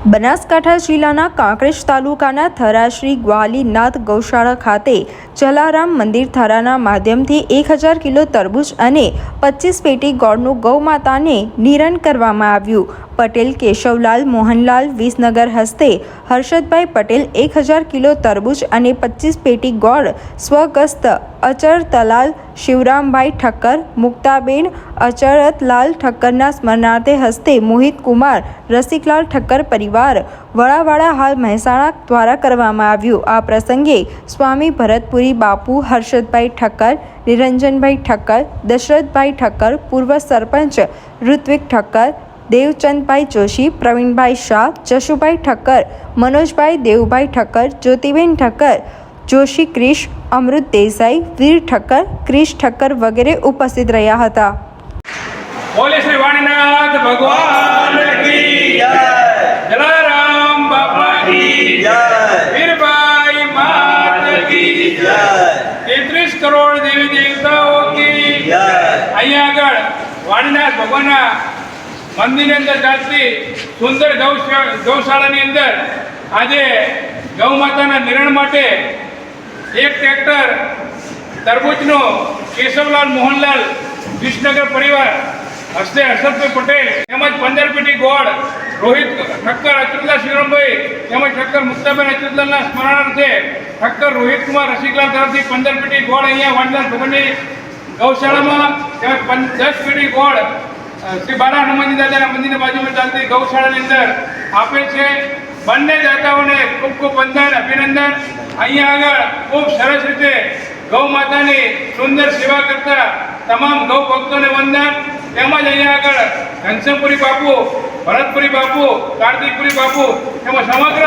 બનાસકાંઠા જિલ્લાના કાંકરેજ તાલુકાના થરાશ્રી ગ્વાલીનાથ ગૌશાળા ખાતે જલારામ મંદિર થારાના માધ્યમથી એક હજાર કિલો તરબૂચ અને પચીસ પેટી ગોળનું ગૌમાતાને નિરણ કરવામાં આવ્યું. પટેલ, કેશવલાલ, મોહનલાલ, વિસનગર હસ્તે હર્ષદભાઈ પટેલ એક હજાર કિલો તરબૂચ અને પચીસ પેટી ગોળ, સ્વગસ્ત અચર તલાલ, શિવરામભાઈ ઠક્કર, મુક્તાબેન અચરતલાલ ઠક્કરના સ્મરણાર્થે હસ્તે મોહિત કુમાર, રસિકલાલ ઠક્કર પરિવાર વડાવાડા હાલ મહેસાણા દ્વારા કરવામાં આવ્યું. આ પ્રસંગે સ્વામી ભરતપુરી બાપુ, હર્ષદભાઈ ઠક્કર, નિરંજનભાઈ ઠક્કર, દશરથભાઈ ઠક્કર, પૂર્વ સરપંચ ઋત્વિક ઠક્કર, દેવચંદભાઈ જોશી, પ્રવીણભાઈ શાહ, જશુભાઈ ઠક્કર, મનોજભાઈ દેવભાઈ ઠક્કર, જ્યોતિબેન ઠક્કર, જોશી ક્રિશ, અમૃત દેસાઈ, વીર ઠક્કર, ક્રિશ ઠક્કર વગેરે ઉપસ્થિત રહ્યા હતા. શ્રી ભગવાન કી જય. જલારામ બાપા તેત્રીસ કરોડ દેવી દેવતાઓ કી અહીંયા આગળ વાણીનાથ ભગવાનના મંદિરની અંદર ચાલતી સુંદર ગૌ ગૌશાળાની અંદર આજે ગૌ માતાના નિરણ માટે એક ટ્રેક્ટર તરબૂચનો કેશવલાલ મોહનલાલ વિસનગર પરિવાર હસ્તે હર્ષદભાઈ પટેલ તેમજ પંદર પેટી ગોળ રોહિત ઠક્કર અચુતલા શ્રીરામભાઈ તેમજ ઠક્કર મુક્તાબેન અચુતલાલના સ્મરણાર્થે ઠક્કર રોહિત કુમાર રસિકલાલ તરફથી પંદર પેટી ગોળ અહીંયા વાંડલાલ ભગવાનની ગૌશાળામાં. તેમજ દસ પેટી ગોળ શ્રી બાલા હનુમાનજી દાદાના મંદિરની બાજુમાં ચાલતી ગૌશાળાની અંદર આપે છે. બંને દાતાઓને ખૂબ ખૂબ વંદન, અભિનંદન. અહીંયા આગળ ખૂબ સરસ રીતે ગૌ માતાની સુંદર સેવા કરતા તમામ ગૌ ભક્તોને વંદન. તેમજ અહીંયા આગળ ઘનશ્યામપુરી બાપુ, ભરતપુરી બાપુ, કાર્તિકપુરી બાપુ તેમજ સમગ્ર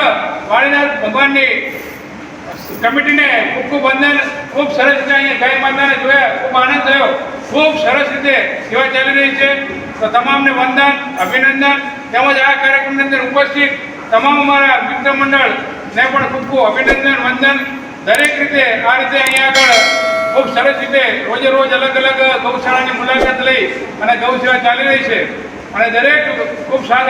વાળીનાથ ભગવાનની કમિટીને ખૂબ ખૂબ વંદન, ખૂબ સરસ રીતે અહીંયા ગાય માતાને જોયા, ખૂબ આનંદ થયો. ખૂબ સરસ રીતે સેવા ચાલી રહી છે. તો તમામને વંદન, અભિનંદન તેમજ આ કાર્યક્રમની અંદર ઉપસ્થિત તમામ અમારા મિત્ર મંડળને પણ ખૂબ ખૂબ અભિનંદન, વંદન. દરેક રીતે આ રીતે અહીંયા આગળ ખૂબ સરસ રીતે રોજે રોજ અલગ અલગ ગૌશાળાની મુલાકાત લઈ અને ગૌ સેવા ચાલી રહી છે. અને દરેક ખૂબ સારા